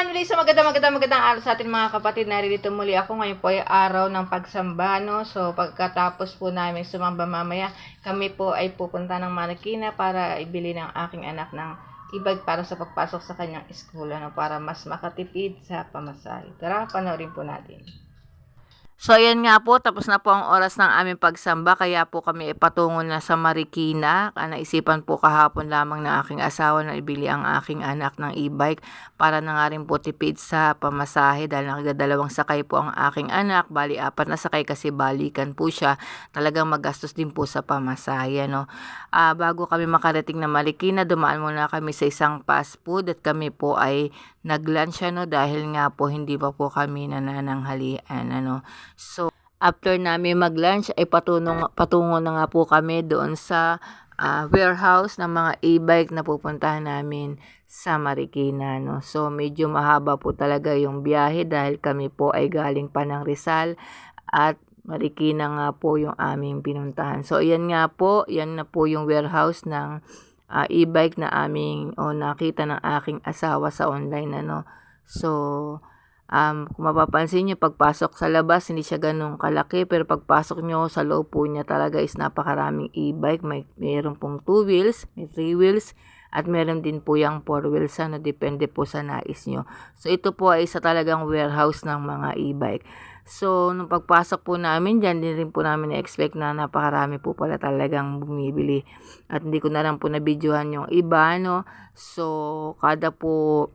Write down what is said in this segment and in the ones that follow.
magandang magandang magandang araw sa ating mga kapatid. Naririto muli ako. Ngayon po ay araw ng pagsamba. No? So pagkatapos po namin sumamba mamaya, kami po ay pupunta ng Marikina para ibili ng aking anak ng ibag para sa pagpasok sa kanyang school. Ano, para mas makatipid sa pamasahe. Tara, panoorin po natin. So, ayan nga po, tapos na po ang oras ng aming pagsamba, kaya po kami ipatungo na sa Marikina. Ah, Naisipan po kahapon lamang ng aking asawa na ibili ang aking anak ng e-bike para na nga rin po tipid sa pamasahe dahil nakagdalawang sakay po ang aking anak. Bali, apat na sakay kasi balikan po siya. Talagang magastos din po sa pamasahe. No? Ah, bago kami makarating na Marikina, dumaan muna kami sa isang fast food at kami po ay nag-lunch ano, dahil nga po hindi pa po kami nanananghalian. Ano? So, after namin mag-lunch ay patunong, patungo na nga po kami doon sa ah, warehouse ng mga e-bike na pupuntahan namin sa Marikina. No? So, medyo mahaba po talaga yung biyahe dahil kami po ay galing pa ng Rizal at Marikina nga po yung aming pinuntahan. So, yan nga po, yan na po yung warehouse ng ah, e-bike na aming o nakita ng aking asawa sa online ano. So, um, kung mapapansin nyo, pagpasok sa labas, hindi siya ganun kalaki. Pero pagpasok nyo sa loob po niya talaga is napakaraming e-bike. May, mayroon pong 2 wheels, may 3 wheels, at meron din po yung 4 wheels. Ano, depende po sa nais nyo. So, ito po ay isa talagang warehouse ng mga e-bike. So, nung pagpasok po namin dyan, din rin po namin na-expect na napakarami po pala talagang bumibili. At hindi ko na lang po na-videohan yung iba, no? So, kada po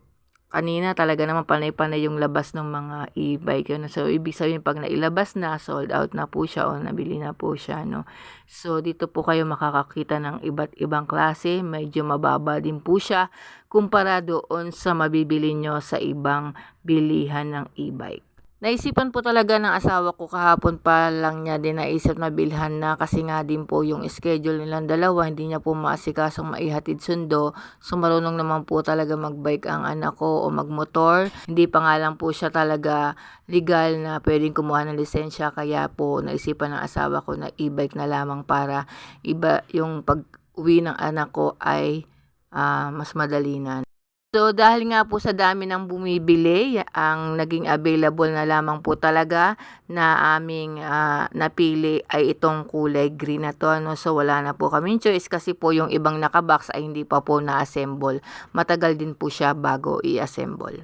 kanina talaga naman panay-panay yung labas ng mga e-bike. Ano? So, ibig sabihin pag nailabas na, sold out na po siya o nabili na po siya. No? So, dito po kayo makakakita ng iba't ibang klase. Medyo mababa din po siya kumpara doon sa mabibili nyo sa ibang bilihan ng e-bike. Naisipan po talaga ng asawa ko kahapon pa lang niya din naisip na bilhan na kasi nga din po yung schedule nilang dalawa, hindi niya po maasikasong maihatid sundo. So marunong naman po talaga magbike ang anak ko o magmotor. Hindi pa nga lang po siya talaga legal na pwedeng kumuha ng lisensya kaya po naisipan ng asawa ko na e-bike na lamang para iba yung pag uwi ng anak ko ay ah, mas madali na. So dahil nga po sa dami ng bumibili, ang naging available na lamang po talaga na aming ah, napili ay itong kulay green na to. Ano? So wala na po kaming choice kasi po yung ibang nakabox ay hindi pa po na-assemble. Matagal din po siya bago i-assemble.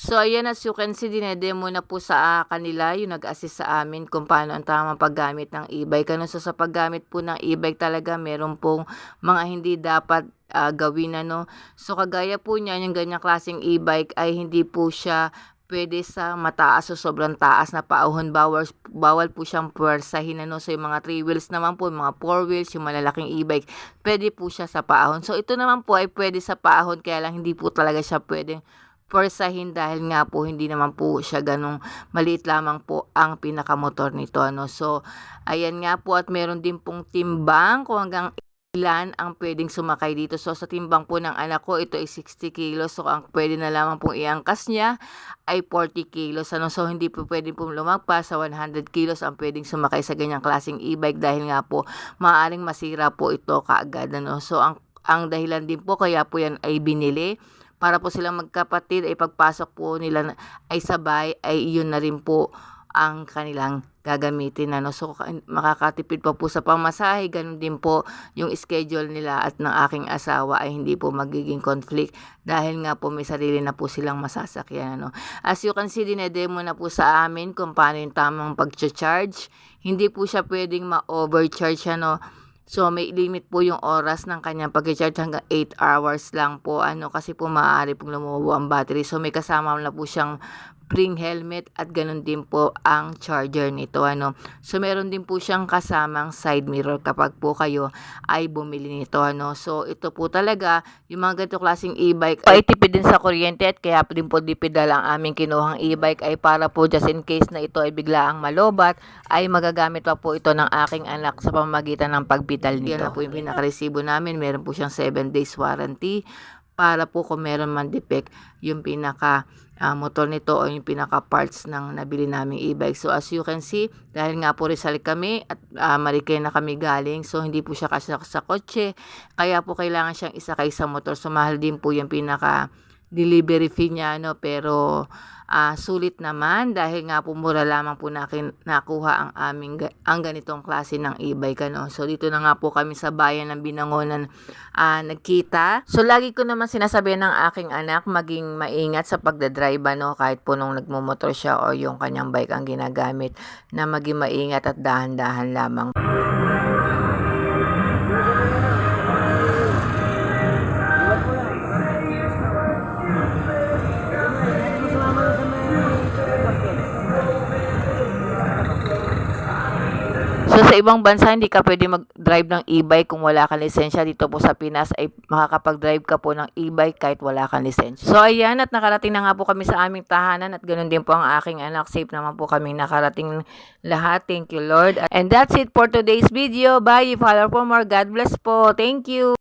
So, ayan as you can see, dinedemo na po sa ah, kanila yung nag-assist sa amin kung paano ang tamang paggamit ng e-bike. Ano, so sa paggamit po ng e-bike talaga, meron pong mga hindi dapat ah, gawin. Ano. So, kagaya po niya, yung ganyang klaseng e-bike ay hindi po siya pwede sa mataas o sobrang taas na paahon. Bawal, bawal po siyang puwersahin. Ano. So, yung mga 3 wheels naman po, yung mga 4 wheels, yung malalaking e-bike, pwede po siya sa paahon. So, ito naman po ay pwede sa paahon, kaya lang hindi po talaga siya pwedeng porsahin dahil nga po hindi naman po siya ganong maliit lamang po ang pinakamotor nito ano so ayan nga po at meron din pong timbang kung hanggang ilan ang pwedeng sumakay dito? So sa timbang po ng anak ko ito ay 60 kilos. So ang pwede na lamang pong iangkas niya ay 40 kilos. Ano? So hindi po pwedeng po lumagpas sa 100 kilos ang pwedeng sumakay sa ganyang klaseng e-bike dahil nga po maaring masira po ito kaagad ano? So ang ang dahilan din po kaya po yan ay binili. Para po silang magkapatid ay pagpasok po nila ay sabay ay iyon na rin po ang kanilang gagamitin ano so ka- makakatipid pa po sa pamasahe ganun din po yung schedule nila at ng aking asawa ay hindi po magiging conflict dahil nga po may sarili na po silang masasakyan ano as you can see dinedemo na po sa amin kung paano yung tamang pag-charge hindi po siya pwedeng ma-overcharge ano So, may limit po yung oras ng kanyang pag-charge hanggang 8 hours lang po. Ano, kasi po maaari pong lumubo ang battery. So, may kasama na po siyang spring helmet at ganun din po ang charger nito. Ano. So, meron din po siyang kasamang side mirror kapag po kayo ay bumili nito. Ano. So, ito po talaga, yung mga ganito klaseng e-bike, ay tipid din sa kuryente at kaya din po dipidal ang aming kinuhang e-bike ay para po just in case na ito ay biglaang malobat, ay magagamit pa po ito ng aking anak sa pamamagitan ng pagbidal nito. Yan na po yung pinakaresibo namin. Meron po siyang 7 days warranty para po kung meron man defect yung pinaka ah, motor nito o yung pinaka parts ng nabili naming e-bike. So as you can see, dahil nga po Rizal kami at uh, Marikina na kami galing, so hindi po siya kasi sa kotse, kaya po kailangan siyang isakay sa motor. So mahal din po yung pinaka delivery fee niya, no? Pero, ah, sulit naman dahil nga po mura lamang po nakin nakuha ang aming ang ganitong klase ng e-bike, ano. So, dito na nga po kami sa bayan ng Binangonan, ah, nagkita. So, lagi ko naman sinasabihan ng aking anak maging maingat sa pagda-drive, ano, kahit po nung nagmomotor siya o yung kanyang bike ang ginagamit, na maging maingat at dahan-dahan lamang. So, sa ibang bansa hindi ka puwede mag-drive ng e-bike kung wala kang lisensya. Dito po sa Pinas ay makakapag-drive ka po ng e-bike kahit wala kang lisensya. So, ayan at nakarating na nga po kami sa aming tahanan at gano'n din po ang aking anak. Safe naman po kaming nakarating lahat. Thank you, Lord. And that's it for today's video. Bye. Follow for more. God bless po. Thank you.